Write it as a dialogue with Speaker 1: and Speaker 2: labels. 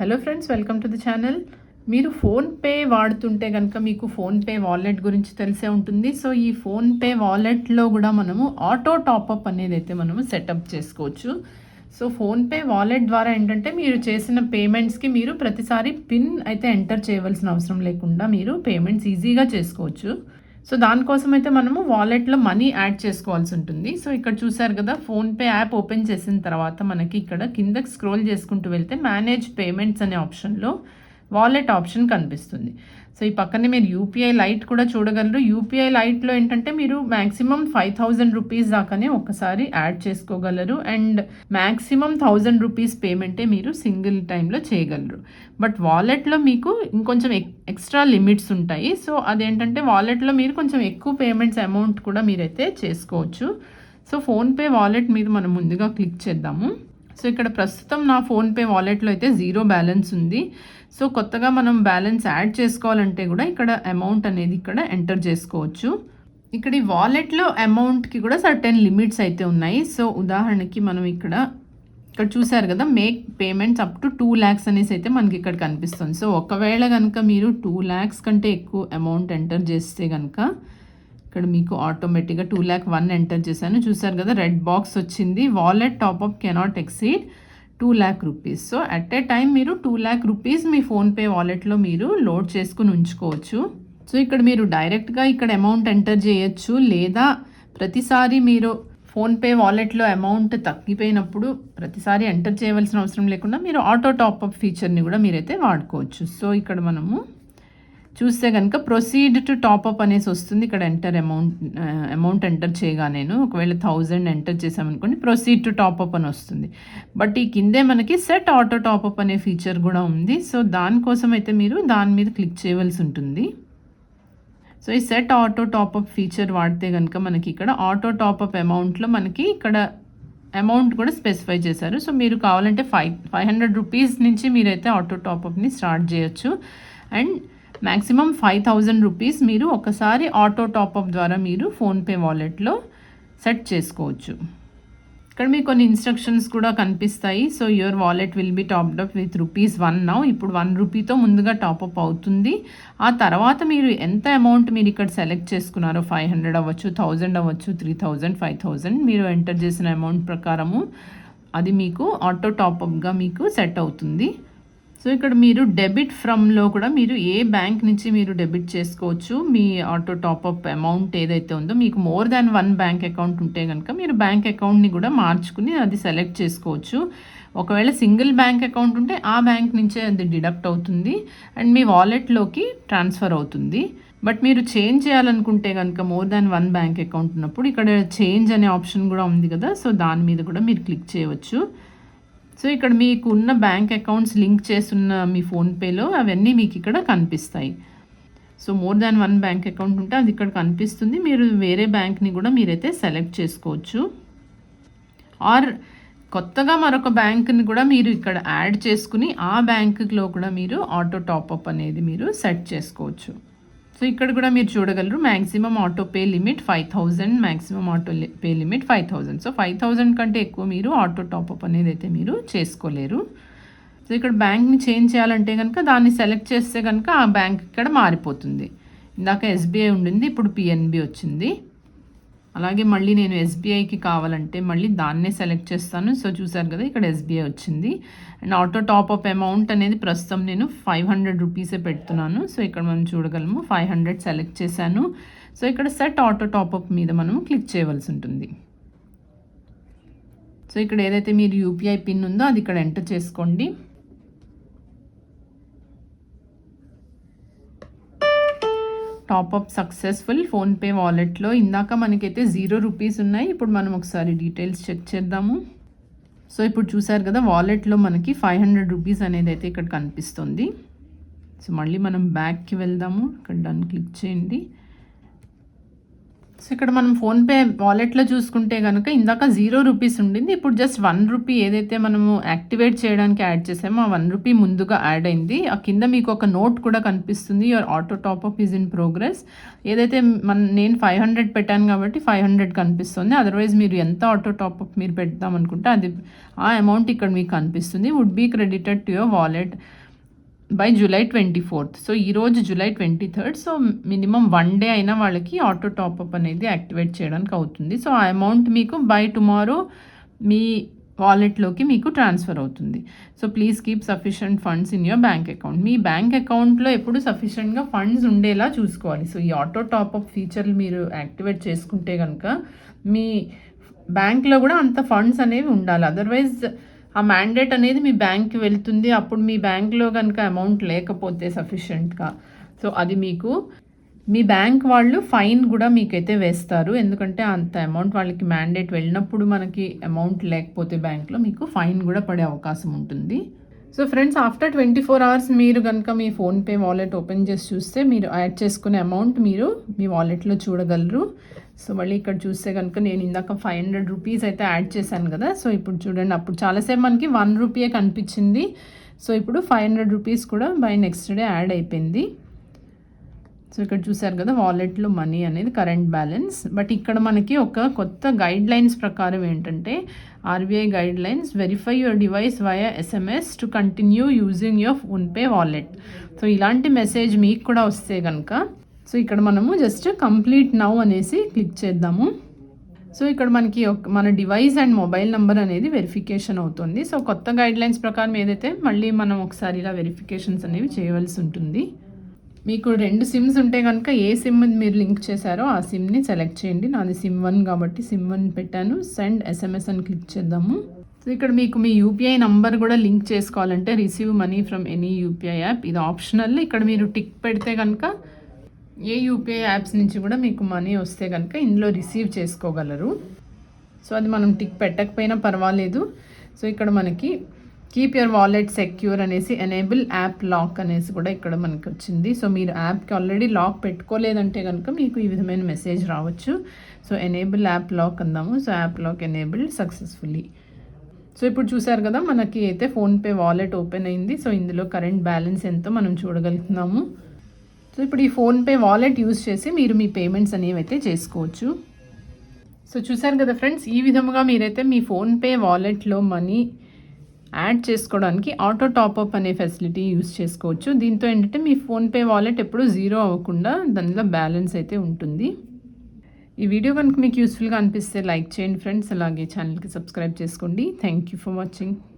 Speaker 1: Hello friends welcome to the channel మీరు PhonePe వాడుతుంటే కనుక మీకు ఫోన్పే వాలెట్ గురించి తెలిసే ఉంటుంది. సో ఈ ఫోన్పే వాలెట్లో కూడా మనము ఆటో టాపప్ అనేది అయితే మనము సెటప్ చేసుకోవచ్చు. సో ఫోన్పే వాలెట్ ద్వారా ఏంటంటే మీరు చేసిన పేమెంట్స్కి మీరు ప్రతిసారి పిన్ అయితే ఎంటర్ చేయవలసిన అవసరం లేకుండా మీరు పేమెంట్స్ ఈజీగా చేసుకోవచ్చు. సో దానికోసం అయితే మనము వాలెట్లో మనీ యాడ్ చేసుకోవాల్సి ఉంటుంది. సో ఇక్కడ చూసారు కదా ఫోన్పే యాప్ ఓపెన్ చేసిన తర్వాత మనకి ఇక్కడ కిందకి స్క్రోల్ చేసుకుంటూ వెళ్తే మేనేజ్ పేమెంట్స్ అనే ఆప్షన్లో వాలెట్ ఆప్షన్ కనిపిస్తుంది. సో ఈ పక్కనే మీరు యూపీఐ లైట్ కూడా చూడగలరు. యూపీఐ లైట్లో ఏంటంటే మీరు మ్యాక్సిమం ఫైవ్ థౌజండ్ రూపీస్ దాకానే ఒకసారి యాడ్ చేసుకోగలరు. అండ్ మ్యాక్సిమం థౌజండ్ రూపీస్ పేమెంటే మీరు సింగిల్ టైంలో చేయగలరు. బట్ వాలెట్లో మీకు ఇంకొంచెం ఎక్స్ట్రా లిమిట్స్ ఉంటాయి. సో అదేంటంటే వాలెట్లో మీరు కొంచెం ఎక్కువ పేమెంట్స్ అమౌంట్ కూడా మీరైతే చేసుకోవచ్చు. సో ఫోన్పే వాలెట్ మీద మనం ముందుగా క్లిక్ చేద్దాము. సో ఇక్కడ ప్రస్తుతం నా ఫోన్పే వాలెట్లో అయితే జీరో బ్యాలెన్స్ ఉంది. సో కొత్తగా మనం బ్యాలెన్స్ యాడ్ చేసుకోవాలంటే కూడా ఇక్కడ అమౌంట్ అనేది ఇక్కడ ఎంటర్ చేసుకోవచ్చు. ఇక్కడ ఈ వాలెట్లో అమౌంట్కి కూడా సర్టెన్ లిమిట్స్ అయితే ఉన్నాయి. సో ఉదాహరణకి మనం ఇక్కడ ఇక్కడ చూసారు కదా make payments up to two lakhs అనేసి అయితే మనకి ఇక్కడ కనిపిస్తుంది. సో ఒకవేళ కనుక మీరు టూ ల్యాక్స్ కంటే ఎక్కువ అమౌంట్ ఎంటర్ చేస్తే కనుక ఇక్కడ మీకు ఆటోమేటిక్గా టూ ల్యాక్ వన్ ఎంటర్ చేశాను. చూసారు కదా రెడ్ బాక్స్ వచ్చింది. Wallet top up cannot exceed two lakh rupees so at a time మీరు టూ ల్యాక్ రూపీస్ మీ ఫోన్పే వాలెట్లో మీరు లోడ్ చేసుకుని ఉంచుకోవచ్చు. సో ఇక్కడ మీరు డైరెక్ట్గా ఇక్కడ అమౌంట్ ఎంటర్ చేయొచ్చు. లేదా ప్రతిసారి మీరు ఫోన్పే వాలెట్లో అమౌంట్ తగ్గిపోయినప్పుడు ప్రతిసారి ఎంటర్ చేయవలసిన అవసరం లేకుండా మీరు ఆటో టాప్అప్ ఫీచర్ని కూడా మీరైతే వాడుకోవచ్చు. సో ఇక్కడ మనము చూస్తే కనుక ప్రొసీడ్ టు టాప్అప్ అనేసి వస్తుంది. ఇక్కడ ఎంటర్ అమౌంట్ అమౌంట్ ఎంటర్ చేయగా నేను ఒకవేళ థౌజండ్ ఎంటర్ చేసామనుకోండి ప్రొసీడ్ టు టాప్అప్ అని వస్తుంది. బట్ ఈ కిందే మనకి సెట్ ఆటో టాప్అప్ అనే ఫీచర్ కూడా ఉంది. సో దానికోసం అయితే మీరు దాని మీద క్లిక్ చేయవలసి ఉంటుంది. సో ఈ సెట్ ఆటో టాప్అప్ ఫీచర్ వాడితే కనుక మనకి ఇక్కడ ఆటో టాప్అప్ అమౌంట్లో మనకి ఇక్కడ అమౌంట్ కూడా స్పెసిఫై చేశారు. సో మీరు కావాలంటే ఫైవ్ ఫైవ్ హండ్రెడ్ రూపీస్ నుంచి మీరైతే ఆటో టాప్అప్ని స్టార్ట్ చేయొచ్చు. And maximum five thousand rupees మీరు ఒకసారి ఆటో టాప్అప్ ద్వారా మీరు ఫోన్పే వాలెట్లో సెట్ చేసుకోవచ్చు. ఇక్కడ మీకు కొన్ని ఇన్స్ట్రక్షన్స్ కూడా కనిపిస్తాయి. So your wallet will be topped up with rupees one now. ఇప్పుడు వన్ రూపీతో ముందుగా టాప్అప్ అవుతుంది. ఆ తర్వాత మీరు ఎంత అమౌంట్ మీరు ఇక్కడ సెలెక్ట్ చేసుకున్నారో ఫైవ్ హండ్రెడ్ అవ్వచ్చు థౌజండ్ అవ్వచ్చు త్రీ థౌజండ్ ఫైవ్ థౌజండ్ మీరు ఎంటర్ చేసిన అమౌంట్ ప్రకారము అది మీకు ఆటో టాపప్గా మీకు సెట్ అవుతుంది. సో ఇక్కడ మీరు డెబిట్ ఫ్రమ్లో కూడా మీరు ఏ బ్యాంక్ నుంచి మీరు డెబిట్ చేసుకోవచ్చు మీ ఆటో టాప్అప్ అమౌంట్ ఏదైతే ఉందో మీకు more than one bank account ఉంటే కనుక మీరు బ్యాంక్ అకౌంట్ని కూడా మార్చుకుని అది సెలెక్ట్ చేసుకోవచ్చు. ఒకవేళ సింగిల్ బ్యాంక్ అకౌంట్ ఉంటే ఆ బ్యాంక్ నుంచే అది డిడక్ట్ అవుతుంది అండ్ మీ వాలెట్లోకి ట్రాన్స్ఫర్ అవుతుంది. బట్ మీరు చేంజ్ చేయాలనుకుంటే కనుక more than one bank account ఉన్నప్పుడు ఇక్కడ చేంజ్ అనే ఆప్షన్ కూడా ఉంది కదా సో దాని మీద కూడా మీరు క్లిక్ చేయవచ్చు. సో ఇక్కడ మీకు ఉన్న బ్యాంక్ అకౌంట్స్ లింక్ చేస్తున్న మీ ఫోన్పేలో అవన్నీ మీకు ఇక్కడ కనిపిస్తాయి. So more than one bank account ఉంటే అది ఇక్కడ కనిపిస్తుంది. మీరు వేరే బ్యాంక్ని కూడా మీరైతే సెలెక్ట్ చేసుకోవచ్చు. ఆర్ కొత్తగా మరొక బ్యాంక్ని కూడా మీరు ఇక్కడ యాడ్ చేసుకుని ఆ బ్యాంకులో కూడా మీరు ఆటో టాపప్ అనేది మీరు సెట్ చేసుకోవచ్చు. సో ఇక్కడ కూడా మీరు చూడగలరు maximum auto pay limit five thousand maximum auto pay limit five thousand so five thousand కంటే ఎక్కువ మీరు ఆటో టాప్అప్ అనేది అయితే మీరు చేసుకోలేరు. సో ఇక్కడ బ్యాంక్ని చేంజ్ చేయాలంటే కనుక దాన్ని సెలెక్ట్ చేస్తే కనుక ఆ బ్యాంక్ ఇక్కడ మారిపోతుంది. ఇందాక ఎస్బీఐ ఉండింది ఇప్పుడు పిఎన్బి వచ్చింది. అలాగే మళ్ళీ నేను ఎస్బీఐకి కావాలంటే మళ్ళీ దాన్నే సెలెక్ట్ చేస్తాను. సో చూసారు కదా ఇక్కడ ఎస్బీఐ వచ్చింది. అండ్ ఆటో టాప్అప్ అమౌంట్ అనేది ప్రస్తుతం నేను ఫైవ్ హండ్రెడ్ రూపీసే పెడుతున్నాను. సో ఇక్కడ మనం చూడగలము ఫైవ్ హండ్రెడ్ సెలెక్ట్ చేశాను. సో ఇక్కడ సెట్ ఆటో టాప్అప్ మీద మనం క్లిక్ చేయవలసి ఉంటుంది. సో ఇక్కడ ఏదైతే మీరు యూపీఐ పిన్ ఉందో అది ఇక్కడ ఎంటర్ చేసుకోండి. టాప్అప్ సక్సెస్ఫుల్ ఫోన్పే వాలెట్లో ఇందాక మనకైతే జీరో రూపీస్ ఉన్నాయి. ఇప్పుడు మనం ఒకసారి డీటెయిల్స్ చెక్ చేద్దాము. సో ఇప్పుడు చూసారు కదా వాలెట్లో మనకి ఫైవ్ హండ్రెడ్ రూపీస్ అనేది అయితే ఇక్కడ కనిపిస్తుంది. సో మళ్ళీ మనం బ్యాక్కి వెళ్దాము. ఇక్కడ డన్ క్లిక్ చేయండి. సో ఇక్కడ మనం ఫోన్పే వాలెట్లో చూసుకుంటే కనుక ఇందాక జీరో రూపీస్ ఉండింది. ఇప్పుడు జస్ట్ వన్ రూపీ ఏదైతే మనము యాక్టివేట్ చేయడానికి యాడ్ చేసామో ఆ వన్ రూపీ ముందుగా యాడ్ అయింది. ఆ కింద మీకు ఒక నోట్ కూడా కనిపిస్తుంది. Your auto top up is in progress ఏదైతే మన నేను ఫైవ్ హండ్రెడ్ పెట్టాను కాబట్టి ఫైవ్ హండ్రెడ్ కనిపిస్తుంది. అదర్వైజ్ మీరు ఎంత ఆటో టాప్అప్ మీరు పెడదాం అనుకుంటే అది ఆ అమౌంట్ ఇక్కడ మీకు కనిపిస్తుంది. Would be credited to your wallet by July twenty fourth so ఈరోజు July twenty third so minimum one day అయినా వాళ్ళకి ఆటో టాప్అప్ అనేది యాక్టివేట్ చేయడానికి అవుతుంది. సో ఆ అమౌంట్ మీకు బై టుమారో మీ వాలెట్లోకి మీకు ట్రాన్స్ఫర్ అవుతుంది. So please keep sufficient funds in your bank account me bank అకౌంట్లో ఎప్పుడు సఫిషియెంట్గా ఫండ్స్ ఉండేలా చూసుకోవాలి. సో ఈ ఆటో టాప్అప్ ఫీచర్లు మీరు యాక్టివేట్ చేసుకుంటే కనుక మీ బ్యాంక్లో కూడా అంత ఫండ్స్ అనేవి ఉండాలి. అదర్వైజ్ ఆ మ్యాండేట్ అనేది మీ బ్యాంక్కి వెళ్తుంది. అప్పుడు మీ బ్యాంక్లో కనుక అమౌంట్ లేకపోతే సఫిషియెంట్గా సో అది మీకు మీ బ్యాంక్ వాళ్ళు ఫైన్ కూడా మీకైతే వేస్తారు. ఎందుకంటే అంత అమౌంట్ వాళ్ళకి మ్యాండేట్ వెళ్ళినప్పుడు మనకి అమౌంట్ లేకపోతే బ్యాంక్లో మీకు ఫైన్ కూడా పడే అవకాశం ఉంటుంది. So friends after twenty four hours మీరు కనుక మీ ఫోన్పే వాలెట్ ఓపెన్ చేసి చూస్తే మీరు యాడ్ చేసుకునే అమౌంట్ మీరు మీ వాలెట్లో చూడగలరు. సో మళ్ళీ ఇక్కడ చూస్తే కనుక నేను ఇందాక ఫైవ్ హండ్రెడ్ రూపీస్ అయితే యాడ్ చేశాను కదా. సో ఇప్పుడు చూడండి అప్పుడు చాలాసేపు మనకి వన్ రూపీయే కనిపించింది. సో ఇప్పుడు ఫైవ్ హండ్రెడ్ రూపీస్ కూడా బై నెక్స్ట్ డే యాడ్ అయిపోయింది. సో ఇక్కడ చూసారు కదా వాలెట్లో మనీ అనేది కరెంట్ బ్యాలెన్స్ బట్ ఇక్కడ మనకి ఒక కొత్త గైడ్ లైన్స్ ప్రకారం ఏంటంటే RBI guidelines verify your device via SMS to continue using your PhonePe wallet so ఇలాంటి మెసేజ్ మీకు కూడా వస్తే కనుక సో ఇక్కడ మనము జస్ట్ కంప్లీట్ నౌ అనేసి క్లిక్ చేద్దాము. సో ఇక్కడ మనకి ఒక మన డివైస్ అండ్ మొబైల్ నెంబర్ అనేది వెరిఫికేషన్ అవుతుంది. సో కొత్త గైడ్లైన్స్ ప్రకారం ఏదైతే మళ్ళీ మనం ఒకసారి ఇలా వెరిఫికేషన్స్ అనేవి చేయవలసి ఉంటుంది. మీకు రెండు సిమ్స్ ఉంటే కనుక ఏ సిమ్ మీరు లింక్ చేశారో ఆ సిమ్ని సెలెక్ట్ చేయండి. నాది సిమ్ వన్ కాబట్టి సిమ్ వన్ పెట్టాను. సెండ్ ఎస్ఎంఎస్ అని క్లిక్ చేద్దాము. సో ఇక్కడ మీకు మీ యూపీఐ నంబర్ కూడా లింక్ చేసుకోవాలంటే receive money from any UPI app ఇది ఆప్షనల్ ఇక్కడ మీరు టిక్ పెడితే కనుక ఏ యూపీఐ యాప్స్ నుంచి కూడా మీకు మనీ వస్తే కనుక ఇందులో రిసీవ్ చేసుకోగలరు. సో అది మనం టిక్ పెట్టకపోయినా పర్వాలేదు. సో ఇక్కడ మనకి కీప్ యువర్ వాలెట్ సెక్యూర్ అనేసి ఎనేబుల్ యాప్ లాక్ అనేసి కూడా ఇక్కడ మనకి వచ్చింది. సో మీరు యాప్కి ఆల్రెడీ లాక్ పెట్టుకోలేదంటే కనుక మీకు ఈ విధమైన మెసేజ్ రావచ్చు. సో ఎనేబుల్ యాప్ లాక్ అందాము. So app lock enabled successfully. So ఇప్పుడు చూసారు కదా మనకి అయితే ఫోన్పే వాలెట్ ఓపెన్ అయింది. సో ఇందులో కరెంట్ బ్యాలెన్స్ ఎంతో మనం చూడగలుగుతున్నాము. సో ఇప్పుడు ఈ ఫోన్పే వాలెట్ యూజ్ చేసి మీరు మీ పేమెంట్స్ అనేవి అయితే చేసుకోవచ్చు. సో చూసారు కదా ఫ్రెండ్స్ ఈ విధముగా మీరైతే మీ ఫోన్పే వాలెట్లో మనీ యాడ్ చేసుకోవడానికి ఆటో టాప్అప్ అనే ఫెసిలిటీ యూజ్ చేసుకోవచ్చు. దీంతో ఏంటంటే మీ ఫోన్పే వాలెట్ ఎప్పుడు జీరో అవ్వకుండా దానిలో బ్యాలెన్స్ అయితే ఉంటుంది. ఈ వీడియో కనుక మీకు యూస్ఫుల్గా అనిపిస్తే లైక్ చేయండి ఫ్రెండ్స్ అలాగే ఛానల్కి సబ్స్క్రైబ్ చేసుకోండి. Thank you for watching